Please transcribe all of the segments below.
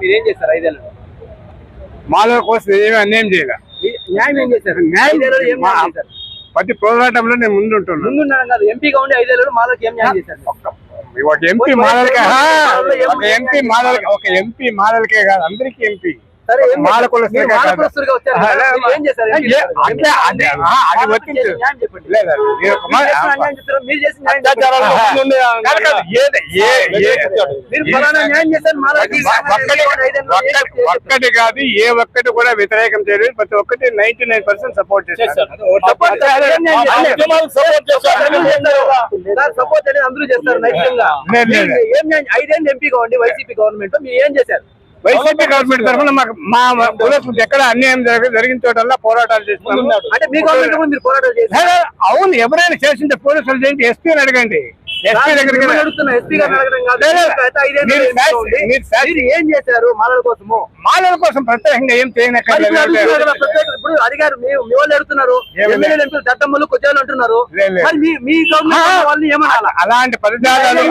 మీరు చేస్తారు ఐదేళ్ళు మాలో కోసం ఏమీ అన్యాయం చేయలే న్యాయం ఏం చేశారు న్యాయం ఐదేళ్ళలో ఏం న్యాయం చేశారు ప్రతి పోరాటంలో నేను ముందుంటున్నాను ముందు కాదు ఎంపీగా ఉండి ఐదేళ్ళు మాలోకి ఏం న్యాయం చేశారు ఒక ఎంపీ మాలలకే ఒక ఎంపీ మాలలకే ఒక ఎంపీ మాలలకే కాదు అందరికీ ఎంపీ ఎంపీ ఒక్కటి కాదు ఏ ఒక్కటి కూడా వ్యతిరేకం చేయలేదు. ప్రతి ఒక్కటి నైన్టీ నైన్ పర్సెంట్ సపోర్ట్ చేస్తారు సపోర్ట్. అందరూ చేస్తారు. ఐదేళ్ళు ఎంపీగా ఉండి వైసీపీ గవర్నమెంట్ మీరు ఏం చేశారు? వైసీపీ గవర్నమెంట్ తరఫున మాకు మా కులస్తులకు ఎక్కడ అన్యాయం జరగ- జరిగిన చోటల్లా పోరాటాలు చేస్తున్నాము. లేదు, అవును ఎవరైనా చేసింటే పోలీసులు చేయండి ఎస్పీని అడగండి. ఎస్పీ దగ్గరికి మీరు ఏం చేశారు మాలల కోసము? మాలల కోసం ప్రత్యేకంగా ఏం ఇప్పుడు అడిగారు మీ వాళ్ళు అడుగుతున్నారు ఏమని? ఎమ్మెల్యేలు ఎంపీలు దట్టమ్మలు కొచ్చాలు అంటున్నారు. అలాంటి పదజాలాలు.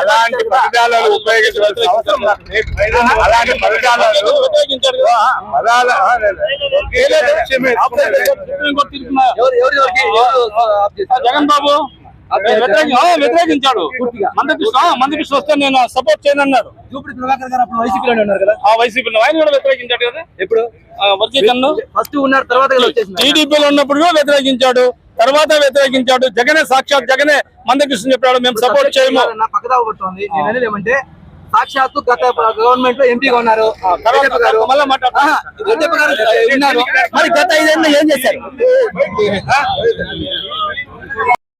అలాంటి పదజాలాలు ఉపయోగించవలసిన అవసరం. అలాంటి పదజాలాలు? జగన్ బాబు. వ్యతిరేకించాడు. మందకృష్ణ మందకృష్ణ వస్తే నేను సపోర్ట్ చేయను అన్నాడు ప్రభాకర్ గారు అప్పుడు వైసీపీలోనే ఉన్నారు కదా? ఆ వైసీపీ ఆయన కూడా వ్యతిరేకించాడు కదా? ఎప్పుడు? వర్గీకరణ ఫస్ట్ ఉన్నారు తర్వాత టీడీపీలో ఉన్నప్పుడు కూడా వ్యతిరేకించాడు. తర్వాత వ్యతిరేకించాడు. జగనే సాక్షాత్ జగనే మందకృష్ణ చెప్పాడు మేము సపోర్ట్ చేయము. నా పక్కదా పడుతుంది నేను అనేది ఏమంటే సాక్షాత్తు గత గవర్నమెంట్లో ఎంపీగా ఉన్నారు. మళ్ళా ఉన్నారు. మరి గత ఐదేళ్ళు ఏం చేశారు?